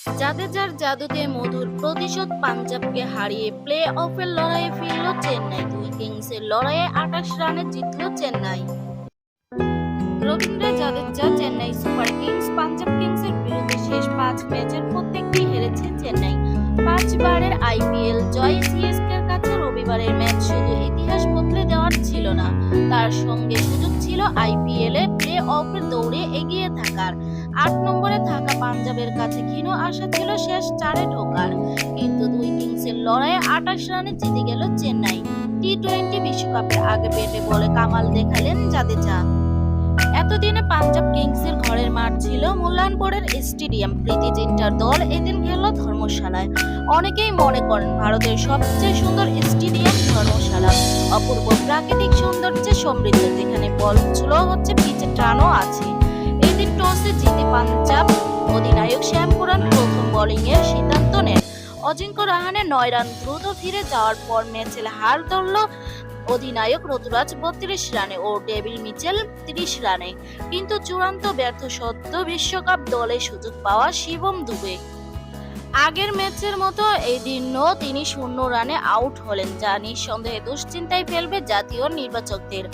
জাদেজার জাদুতে মধুর প্রতিশোধ পাঞ্জাবকে হারিয়ে প্লে অফের লড়াইয়ে ফিরল চেন্নাই। দুই কিংসের লড়াইয়ে আঠাশ রানে জিতল চেন্নাই। রবীন্দ্র জাদেজা চেন্নাই সুপার কিংস পাঞ্জাব কিংসের বিরুদ্ধে শেষ পাঁচ ম্যাচের প্রত্যেকটি হেরেছে চেন্নাই। পাঁচবারের আইপিএল জয় কাছে রবিবারের ম্যাচ শুধু ইতিহাস বদলে দেওয়ার ছিল না, তার সঙ্গে সুযোগ ছিল আইপিএল প্লে অফের দৌড়ে এগিয়ে থাকার। আট নম্বরে থাকা পাঞ্জাবের কাছে ক্ষীণ আশা ছিল শেষ চারে ঢোকার। কিন্তু দুই কিংসের লড়াইয়ে আঠাশ রানে জিতে গেল চেন্নাই। টি টোয়েন্টি বিশ্বকাপের আগে পেটে বলে কামাল দেখালেন জাদেজা। এতদিনে পাঞ্জাব কিংসের ঘরের মাঠ ছিল মূল্যায়নপুরের স্টেডিয়াম। প্রীতি জিন্টার দল এদিন খেলল ধর্মশালায়। অনেকেই মনে করেন ভারতের সবচেয়ে সুন্দর স্টেডিয়াম ধর্মশালা। অপূর্ব প্রাকৃতিক সৌন্দর্যে সমৃদ্ধ। যেখানে বল ছিল হচ্ছে পিচে, টানও আছে। টসে জিতে পাঞ্জাব। অধিনায়ক শ্যাম পুরান প্রথম এর সিদ্ধান্ত নেন। অজিঙ্ক্য রাহানে নয় রান দ্রুত ফিরে যাওয়ার পর ম্যাচে হার ধরল অধিনায়ক ঋতুরাজ বত্রিশ রানে ও ডেভিল মিচেল তিরিশ রানে। কিন্তু চূড়ান্ত ব্যর্থ সত্ত্বেও বিশ্বকাপ দলে সুযোগ পাওয়া শিবম দুবে। আগের ম্যাচের মতো এই দিনও তিনি শূন্য রানে আউট হলেন, যা নিঃসন্দেহে দুশ্চিন্তায় ফেলবে জাতীয় নির্বাচকদের।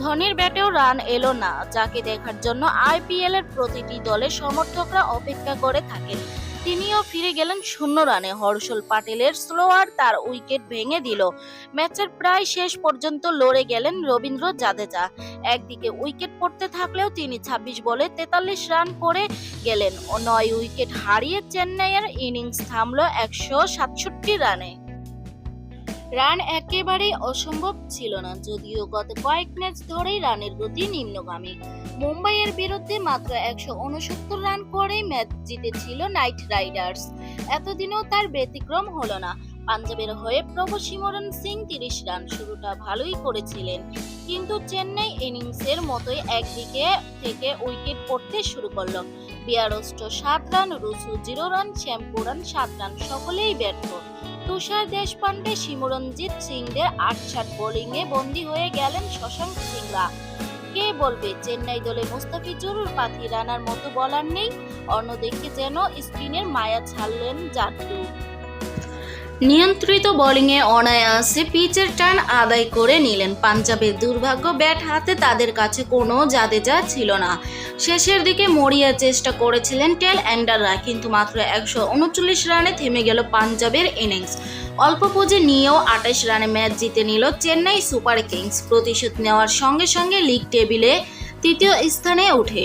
ধোনির ব্যাটেও রান এলো না, যাকে দেখার জন্য আইপিএল এর প্রতিটি দলের সমর্থকরা অপেক্ষা করে থাকেন। তিনিও ফিরে গেলেন শূন্য রানে। হর্ষল পাটেলের স্লোয়ার তার উইকেট ভেঙে দিল। ম্যাচের প্রায় শেষ পর্যন্ত লড়ে গেলেন রবীন্দ্র জাদেজা। একদিকে উইকেট পড়তে থাকলেও তিনি ২৬ বলে তেতাল্লিশ রান করে গেলেন। ও নয় উইকেট হারিয়ে চেন্নাইয়ের ইনিংস থামল একশো সাতষট্টি রানে। রান একেবারেই অসম্ভব ছিল না, যদিও গত কয়েক ম্যাচ ধরেই রানের গতি নিম্নগামী। মুম্বাইয়ের বিরুদ্ধে মাত্র একশো উনসত্তর রান করেই ম্যাচ জিতেছিল নাইট রাইডার্স। এতদিনেও তার ব্যতিক্রম হলো না। পাঞ্জাবের হয়ে প্রভু সিমরন সিং তিরিশ রান শুরুটা ভালোই করেছিলেন। কিন্তু চেন্নাই ইনিংসের মতোই একদিকে থেকে উইকেট পড়তে শুরু করল। বিয়ারস্ট সাত রান, রুসু জিরো রান, শ্যামপুরান সাত রান, সকলেই ব্যর্থ। তুষার দেশপান্ডে সিমরনজিৎ সিংদের আটসাট বোলিংয়ে বন্দী হয়ে গেলেন শশাঙ্ক সিংরা। কে বলবে, চেন্নাই দলে মুস্তাফিজুর পাথি রানার মতো বলার নেই। অন্যদিকে যেন স্পিনের মায়া ছাড়লেন জাট্টু নিয়ন্ত্রিত বোলিংয়ে অনায়াসে পিচের টান আদায় করে নিলেন। পাঞ্জাবের দুর্ভাগ্য ব্যাট হাতে তাদের কাছে কোনো জাদেজা ছিল না। শেষের দিকে মরিয়া চেষ্টা করেছিলেন টেল অ্যান্ডাররা, কিন্তু মাত্র একশো উনচল্লিশ রানে থেমে গেল পাঞ্জাবের ইনিংস। অল্প পুঁজি নিয়েও আঠাশ রানে ম্যাচ জিতে নিল চেন্নাই সুপার কিংস। প্রতিশোধ নেওয়ার সঙ্গে সঙ্গে লিগ টেবিলে তৃতীয় স্থানে ওঠে।